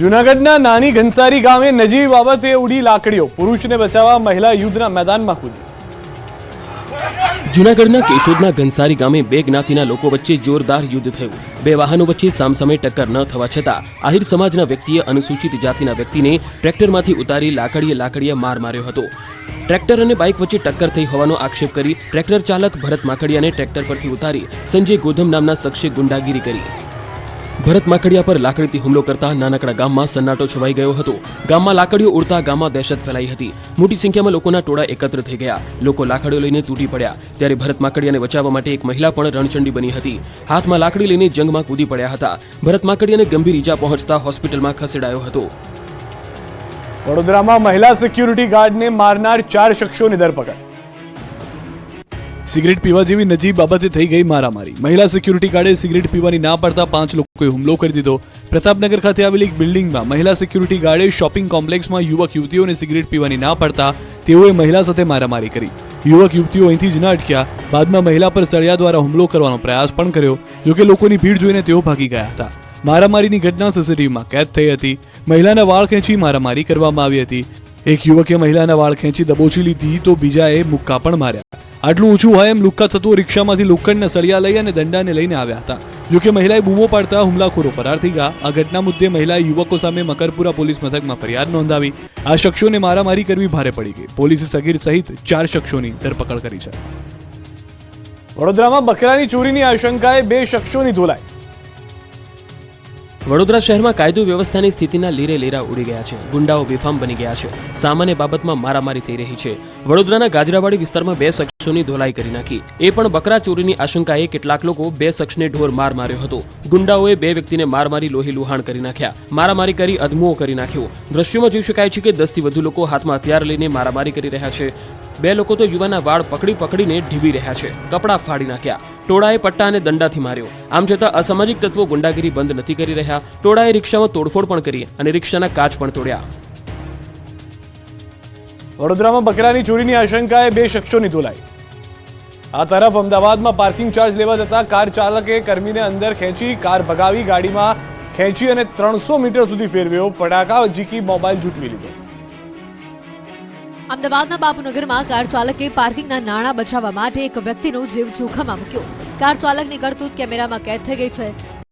જૂનાગઢના નાની ઘનસારી ગામે નજીવી બાબતે ઉડી લાકડીઓ. પુરુષને બચાવવા મહિલા યુદ્ધના મેદાનમાં કૂદી. જૂનાગઢના કેશોદના ઘનસારી ગામે બે જ્ઞાતિના લોકો વચ્ચે જોરદાર યુદ્ધ થયું. બે વાહનો વચ્ચે સામસામે ટક્કર ન થવા છતાં આહિર સમાજના વ્યક્તિએ અનુસૂચિત જાતિના વ્યક્તિને ટ્રેક્ટરમાંથી ઉતારી લાકડીએ લાકડીએ માર માર્યો હતો. ટ્રેક્ટર અને બાઇક વચ્ચે ટક્કર થઈ હોવાનો આક્ષેપ કરી ટ્રેક્ટર ચાલક ભરત માકડિયાને ટ્રેક્ટર પરથી ઉતારી સંજય ગોધમ નામના શખ્સે ગુંડાગીરી કરી. ભરત માકડિયા પર લાકડીથી હુમલો કરતા નાનકડા ગામમાં સન્નાટો છવાઈ ગયો હતો. ગામમાં લાકડીઓ ઉડતા ગામમાં દહેશત ફેલાઈ હતી. મોટી સંખ્યામાં લોકોના ટોળા એકત્ર થઈ ગયા. લોકો લાકડીઓ લઈને તૂટી પડ્યા. ત્યારે ભરત માકડિયાને બચાવવા માટે એક મહિલા પણ રણચંડી બની હતી. હાથમાં લાકડી લઈને જંગમાં કૂદી પડ્યા હતા. ભરત માકડિયાને ગંભીર ઈજા પહોંચતા હોસ્પિટલમાં ખસેડાયો હતો. વડોદરામાં મહિલા સિક્યુરિટી ગાર્ડને મારનાર ચાર શખ્સોની ધરપકડ. સિગરેટ પીવા જેવી નજીવી બાબતે થઈ ગઈ મારામારી. મહિલા સિક્યુરિટી ગાર્ડે સિગરેટ પીવાની ના પાડતા પાંચ લોકોએ હુમલો કરી દીધો. પ્રતાપનગર ખાતે આવેલી એક બિલ્ડિંગમાં મહિલા સિક્યુરિટી ગાર્ડે શોપિંગ કોમ્પ્લેક્સમાં યુવક યુવતીઓને સિગરેટ પીવાની ના પાડતા તેઓએ મહિલા સાથે મારામારી કરી. યુવક યુવતીઓ અહીંથી જ ન અટક્યા. બાદમાં મહિલા પર સળિયા દ્વારા હુમલો કરવાનો પ્રયાસ પણ કર્યો જોકે લોકોની ભીડ જોઈને તેઓ ભાગી ગયા હતા. મારામારીની ઘટના સીસીટીવીમાં કેદ થઈ હતી. મહિલાના વાળ ખેંચી મારામારી કરવામાં આવી હતી. એક યુવકે મહિલાના વાળ ખેંચી દબોચી લીધી તો બીજાએ મુક્કા પણ માર્યા. આટલું ઊંચું હોય એમ લુક્કા થતું રિક્ષામાંથી લોખંડના સળિયા લઈ અને દંડાને લઈને આવ્યા હતા. જોકે મહિલાએ બૂમો પાડતા હુમલાખોરો ફરાર થઈ ગયા. આ ઘટના મુદ્દે મહિલાએ યુવકો સામે મકરપુરા પોલીસ મથકમાં ફરિયાદ નોંધાવી. આ શખ્સોને મારામારી કરવી ભારે પડી ગઈ. પોલીસે સગીર સહિત ચાર શખ્સોની ધરપકડ કરી છે. વડોદરામાં બકરાની ચોરીની આશંકાએ બે શખ્સોની ધોલાઈ. વડોદરા શહેરમાં કાયદો વ્યવસ્થાની સ્થિતિના લીરે લીરા ઉડી ગયા છે. ગુંડાઓ બેફામ બની ગયા છે. સામાન્ય બાબતમાં મારામારી થઈ રહી છે. વડોદરાના ગાજરાવાડી વિસ્તારમાં બે શખ્સોની ધોલાઈ કરી નાખી. એ પણ બકરા ચોરીની આશંકાએ કેટલાક લોકો બે શખ્સને ઢોર માર માર્યો હતો. ગુંડાઓએ બે વ્યક્તિને માર મારી લોહી લુહાણ કરી નાખ્યા. મારામારી કરી અધમુઓ કરી નાખ્યો. દ્રશ્યોમાં જોઈ શકાય છે કે દસથી વધુ લોકો હાથમાં હથિયાર લઈને મારામારી કરી રહ્યા છે. બે લોકો તો યુવાના વાળ પકડી પકડીને ઢીબી રહ્યા છે. કપડાં ફાડી નાખ્યા. ટોળાએ પટ્ટા અને દંડાથી માર્યો. આમ છતાં અસામાજિક તત્વો ગુંડાગીરી બંધ નથી કરી રહ્યા. ટોળાએ રિક્ષામાં તોડફોડ પણ કરી અને રિક્ષાના કાચ પણ તોડ્યા. વડોદરામાં બકરાની ચોરીની આશંકાએ બે શખ્સોની ધોલાઈ. આ તરફ અમદાવાદમાં પાર્કિંગ ચાર્જ લેવા જતા કાર ચાલકે કર્મીને અંદર ખેંચી કાર ભગાવી ગાડીમાં ખેંચી અને ત્રણસો મીટર સુધી ફેરવ્યો. ફટાકા જીકી મોબાઈલ જૂટવી લીધો. અમદાવાદના બાપુનગરમાં કાર ચાલકે પાર્કિંગના નાણાં બચાવવા માટે એક વ્યક્તિનો જીવ જોખમમાં મૂક્યો. કાર ચાલકની કરતૂત કેમેરામાં કેદ થઈ ગઈ છે,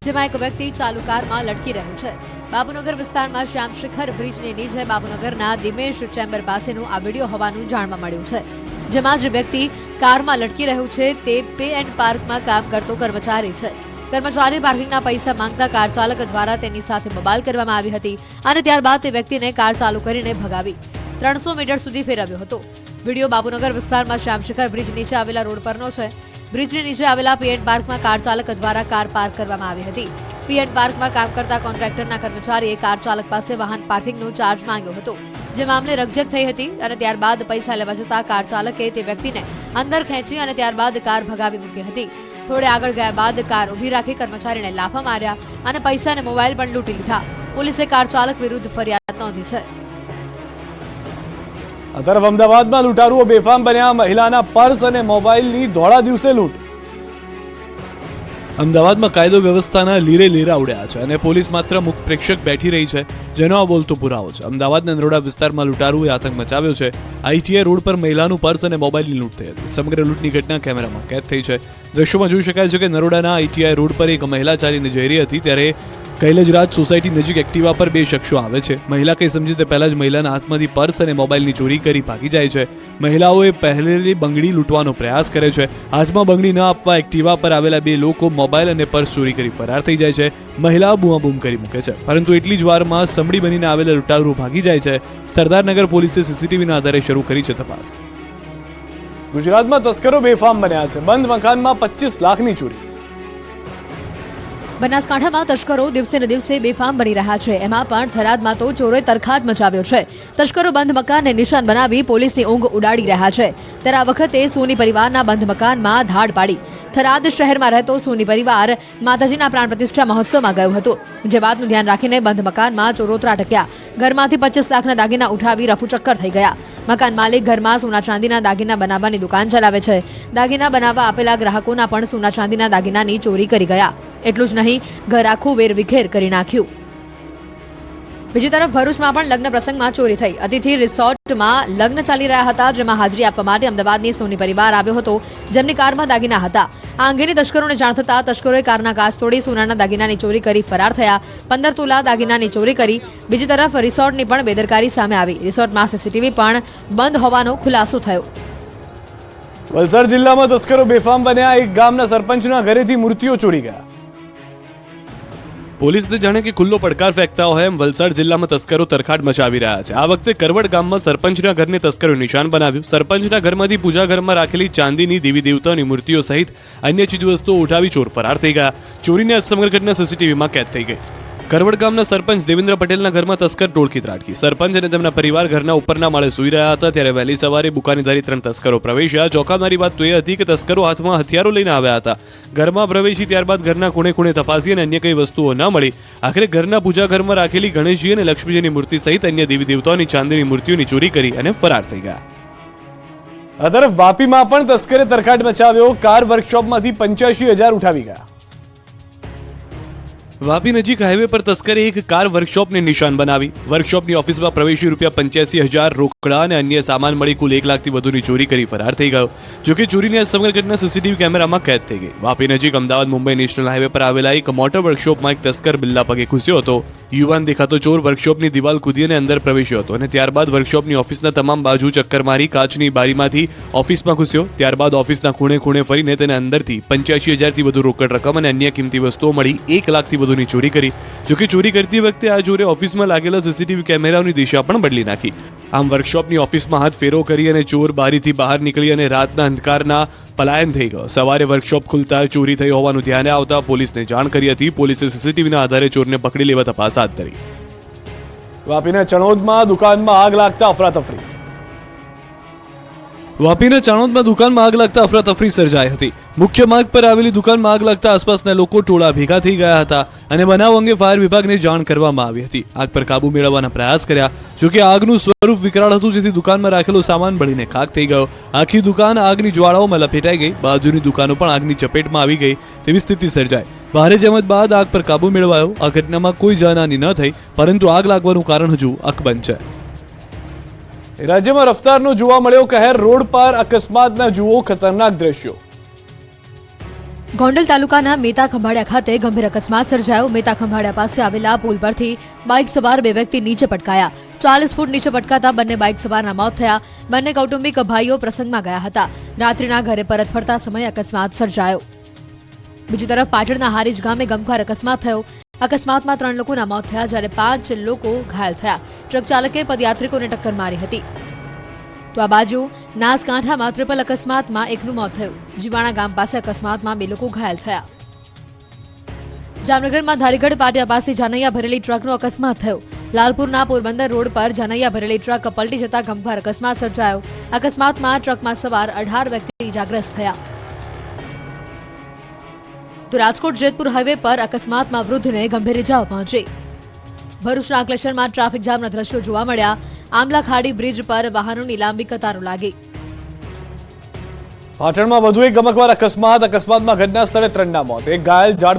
જેમાં એક વ્યક્તિ ચાલુ કારમાં લટકી રહ્યો છે. બાપુનગર વિસ્તારમાં શ્યામ શિખર બ્રિજની નીચે બાપુનગરના દિમેશ ચેમ્બર પાસેનું આ વીડિયો હોવાનું જાણવા મળ્યું છે. જેમાં જે વ્યક્તિ કારમાં લટકી રહ્યું છે તે પે એન્ડ પાર્કમાં કામ કરતો કર્મચારી છે. કર્મચારી પાર્કિંગના પૈસા માંગતા કાર ચાલક દ્વારા તેની સાથે બબાલ કરવામાં આવી હતી અને ત્યારબાદ તે વ્યક્તિને કાર ચાલુ કરીને ભગાવી. ત્રણસો મીટર સુધી ફેરવ્યો હતો. વીડિયો બાબુનગર વિસ્તારમાં શ્યામશિખર બ્રિજ નીચે આવેલા રોડ પરનો છે. બ્રિજની નીચે આવેલા પીએન પાર્કમાં કાર ચાલક દ્વારા કાર પાર્ક કરવામાં આવી હતી. પીએન પાર્કમાં કામ કરતા કોન્ટ્રાક્ટરના કર્મચારીએ કાર ચાલક પાસે વાહન પાર્કિંગનો ચાર્જ માંગ્યો હતો. જે મામલે રકઝક થઈ હતી અને ત્યારબાદ પૈસા લેવા જતા કાર ચાલકે તે વ્યક્તિને અંદર ખેંચી અને ત્યારબાદ કાર ભગાવી મૂકી હતી. થોડે આગળ ગયા બાદ કાર ઊભી રાખી કર્મચારીને લાફા માર્યા અને પૈસા અને મોબાઈલ પણ લૂંટી લીધા. પોલીસે કાર ચાલક વિરુદ્ધ ફરિયાદ નોંધી છે. તરફ અમદાવાદમાં લૂંટારુઓ બેફામ બન્યા. મહિલાના પર્સ અને મોબાઈલની ધોળા દિવસે લૂંટ. અમદાવાદમાં કાયદો વ્યવસ્થાના લીરે લીરા ઉડ્યા છે અને પોલીસ માત્ર મુખ પ્રેક્ષક બેઠી રહી છે જેનો આ બોલતો પુરાવો છે. અમદાવાદના નરોડા વિસ્તારમાં લૂંટારુએ આતંક મચાવ્યો છે. આઈટીઆઈ રોડ પર મહિલાનું પર્સ અને મોબાઈલની લૂંટ થઈ હતી. સમગ્ર લૂંટની ઘટના કેમેરામાં કેદ થઈ છે. દ્રશ્યોમાં જોઈ શકાય છે કે નરોડાના આઈટીઆઈ રોડ પર એક મહિલા ચાલીને જઈ રહી હતી. ત્યારે કૈલજરાજ સોસાયટી નજીક એક્ટિવા પર બે શખ્સો આવે છે. મહિલા કંઈ સમજી તે પહેલા જ મહિલાના હાથમાંથી પર્સ અને મોબાઈલની ચોરી કરી ભાગી જાય છે. મહિલાઓએ પહેલેલી બંગડી લૂંટવાનો પ્રયાસ કરે છે. હાથમાં બંગડી ન આપવા એક્ટિવા પર આવેલા બે લોકો મોબાઈલ અને પર્સ ચોરી કરી ફરાર થઈ જાય છે. મહિલાઓ બૂમાબૂમ કરી મૂકે છે. પરંતુ એટલી જ વારમાં સમડી બનીને આવેલા લૂંટારૂ ભાગી જાય છે. સરદારનગર પોલીસે સીસીટીવીના આધારે શરૂ કરી છે તપાસ. ગુજરાતમાં તસ્કરો બેફામ બન્યા છે. બંધ મકાનમાં પચીસ લાખની ચોરી. બનાસકાંઠામાં તસ્કરો દિવસે ને દિવસે બેફામ બની રહ્યા છે. એમાં પણ થરાદમાં તો ચોરોએ તરખાટ મચાવ્યો છે. તસ્કરો બંધ મકાનને નિશાન બનાવી પોલીસની ઊંઘ ઉડાડી રહ્યા છે. ત્યારે આ વખતે સોની પરિવારના બંધ મકાનમાં ધાડ પાડી. થરાદ શહેરમાં રહેતો સોની પરિવાર માતાજીના પ્રાણ પ્રતિષ્ઠા મહોત્સવમાં ગયો હતો. જે વાતનું ધ્યાન રાખીને બંધ મકાનમાં ચોરોતરા ટક્યા ઘરમાંથી પચીસ લાખના દાગીના ઉઠાવી રફુચક્કર થઈ ગયા. મકાન માલિક ઘરમાં સોના ચાંદીના દાગીના બનાવવાની દુકાન ચલાવે છે. દાગીના બનાવવા આપેલા ગ્રાહકોના પણ સોના ચાંદીના દાગીનાની ચોરી કરી ગયા. એટલું જ નહીં, ઘર આખું વેરવિખેર કરી નાખ્યું. બીજી તરફ ભરૂચમાં પણ લગ્ન પ્રસંગમાં ચોરી થઈ. અતિથિ રિસોર્ટમાં લગ્ન ચાલી રહ્યા હતા, જેમાં હાજરી આપવા માટે અમદાવાદની સોની પરિવાર આવ્યો હતો, જેમની કારમાં દાગીના હતા. આ અંગેની તસ્કરોને જાણ થતા તસ્કરોએ કારના કાચ તોડી સોનાના દાગીનાની ચોરી કરી ફરાર થયા. પંદર તોલા દાગીનાની ચોરી કરી. બીજી તરફ રિસોર્ટની પણ બેદરકારી સામે આવી. રિસોર્ટમાં સીસીટીવી પણ બંધ હોવાનો ખુલાસો થયો. વલસાડ જિલ્લામાં તસ્કરો બેફામ બન્યા. એક ગામના સરપંચના ઘરેથી મૂર્તિઓ ચોરી ગયા. પોલીસને જાણે કે ખુલ્લો પડકાર ફેંકતા હોય એમ વલસાડ જિલ્લામાં તસ્કરો તરખાટ મચાવી રહ્યા છે. આ વખતે કરવડ ગામમાં સરપંચના ઘરને તસ્કરો નિશાન બનાવ્યું. સરપંચના ઘરમાંથી પૂજા ઘરમાં રાખેલી ચાંદીની, દેવી દેવતાની મૂર્તિઓ સહિત અન્ય ચીજવસ્તુઓ ઉઠાવી ચોર ફરાર થઈ ગયા. ચોરીની આ સમગ્ર ઘટના સીસીટીવીમાં કેદ થઈ ગઈ. કરવડ ગામના સરપંચ દેવેન્દ્ર પટેલના ઘરમાં તસ્કર ટોળકી ત્રાટકી. સરપંચ અને તેમના પરિવાર ઘરના ઉપરના માળે સૂઈ રહ્યા હતા ત્યારે વહેલી સવારે બુકાનીધારી ત્રણ તસ્કરો પ્રવેશ્યા. ચોંકાવનારી વાત તો એ હતી કે તસ્કરો હાથમાં હથિયારો લઈને આવ્યા હતા. ઘરમાં પ્રવેશી ત્યારબાદ ઘરના ખૂણે ખૂણે તપાસી અને અન્ય કઈ વસ્તુઓ ન મળી. આખરે ઘરના પૂજા ઘરમાં રાખેલી ગણેશજી અને લક્ષ્મીજીની મૂર્તિ સહિત અન્ય દેવી દેવતાઓની ચાંદીની મૂર્તિઓની ચોરી કરી અને ફરાર થઈ ગયા. આ તરફ વાપીમાં પણ તસ્કરે તરખાટ મચાવ્યો. કાર વર્કશોપમાંથી પંચ્યાસી હજાર ઉઠાવી ગયા. વાપી નજીક હાઈવે પર તસ્કરે એક કાર વર્કશોપને નિશાન બનાવી વર્કશોપની ઓફિસમાં પ્રવેશી રૂપિયા પંચ્યાસી હજાર રોકડા અને અન્ય સામાન મળી કુલ એક લાખથી વધુની ચોરી કરી ફરાર થઈ ગયો જોકે ચોરીની આ સમગ્ર ઘટના સીસીટીવી કેમેરામાં કેદ થઈ ગઈ. વાપી નજીક અમદાવાદ મુંબઈ નેશનલ હાઈવે પર આવેલા એક મોટર વર્કશોપમાં એક તસ્કર બિલ્લા પગે ઘૂસ્યો હતો. યુવાન દેખાતો ચોર વર્કશોપની દિવાલ કૂદી અને અંદર પ્રવેશ્યો હતો અને ત્યારબાદ વર્કશોપની ઓફિસના તમામ બાજુ ચક્કર મારી કાચની બારીમાંથી ઓફિસમાં ઘૂસ્યો. ત્યારબાદ ઓફિસના ખૂણે ખૂણે ફરીને તેને અંદરથી પંચ્યાસી હજારથી વધુ રોકડ રકમ અને અન્ય કિંમતી વસ્તુઓ મળી એક લાખથી વધુની ચોરી કરી. જોકે ચોરી કરતી વખતે આ ચોરે ઓફિસમાં લાગેલા સીસીટીવી કેમેરાઓની દિશા પણ બદલી નાખી. આમ વર્કશોપની ઓફિસમાં હાથ ફેરો કરી અને ચોર બારીથી બહાર નીકળી અને રાતના અંધકારના પલાયન થઈ ગયો. સવારે વર્કશોપ ખુલતા ચોરી થઈ હોવાનું ધ્યાને આવતા પોલીસને જાણ કરી હતી. પોલીસે સીસીટીવીના આધારે ચોરને પકડી લેવા તપાસ હાથ ધરી. વાપીના ચણોદમાં દુકાનમાં આગ લાગતા અફરાતફરી. વાપીના ચાણોદમાં દુકાનમાં આગ લાગતા અફરાતફરી સર્જાઈ હતી. મુખ્ય માર્ગ પર આવેલી દુકાનમાં આગ લાગતા આસપાસના લોકો ટોળા ભેગા થઈ ગયા હતા અને બનાવ અંગે ફાયર વિભાગને જાણ કરવામાં આવી હતી. આગ પર કાબુ મેળવવાના પ્રયાસ કર્યા જોકે આગનું સ્વરૂપ વિકરાળ હતું જેથી દુકાનમાં રાખેલો સામાન બળીને ખાક થઈ ગયો. આખી દુકાન આગની જ્વાળાઓમાં લપેટાઈ ગઈ, બાજુની દુકાનો પણ આગની ચપેટમાં આવી ગઈ તેવી સ્થિતિ સર્જાઈ. ભારે જેમત બાદ આગ પર કાબુ મેળવાયો, આ ઘટનામાં કોઈ જાનહાની ન થઈ, પરંતુ આગ લાગવાનું કારણ હજુ અકબંધ છે. રાજ્યમાં રફતારનો જોવા મળ્યો કહેર રોડ પર અકસ્માતના જુઓ ખતરનાક દ્રશ્યો. ગોંડલ તાલુકાના મેતા ખંભાળિયા ખાતે ગંભીર અકસ્માત સર્જાયો. મેતા ખંભાળિયા પાસે આવેલા પુલ પરથી બાઇક સવાર બે વ્યક્તિ નીચે પટકાયા. ચાલીસ ફૂટ નીચે પટકાતા બંને બાઇક સવારના મોત થયા. બંને કૌટુંબિક ભાઈઓ પ્રસંગમાં ગયા હતા. રાત્રિના ઘરે પરત ફરતા સમયે અકસ્માત સર્જાયો. બીજી તરફ પાટણના હારીજ ગામે ગમખ્વાર અકસ્માત થયો. અકસ્માતમાં ત્રણ લોકોના મોત થયા જ્યારે પાંચ લોકો ઘાયલ થયા. ટ્રક ચાલકે પદયાત્રિકોને ટક્કર મારી હતી. તો આ બાજુ નાસકાંઠામાં ટ્રિપલ અકસ્માતમાં એકનું મોત થયું. જીવાણા ગામ પાસે અકસ્માતમાં બે લોકો ઘાયલ થયા. જામનગરમાં ધારીગઢ પાટિયા પાસે જાનૈયા ભરેલી ટ્રકનો અકસ્માત થયો. લાલપુરના પોરબંદર રોડ પર જાનૈયા ભરેલી ટ્રક પલટી જતા ગંભીર અકસ્માત સર્જાયો. અકસ્માતમાં ટ્રકમાં સવાર અઢાર વ્યક્તિ ઇજાગ્રસ્ત થયા. તો રાજકોટ જેતપુર હાઈવે પર અકસ્માતમાં વૃદ્ધને ગંભીર ઇજાઓ પહોંચી. ભરૂચના અંકલેશ્વરમાં ટ્રાફિક જામના દ્રશ્યો જોવા મળ્યા. આમલા ખાડી બ્રિજ પર વાહનોની લાંબી કતારો લાગી. પાટણમાં વધુ એક ગમકવાર અકસ્માત. અકસ્માતમાં ઘટના સ્થળે ત્રણના મોત. એક ઘાયલ ઝાડ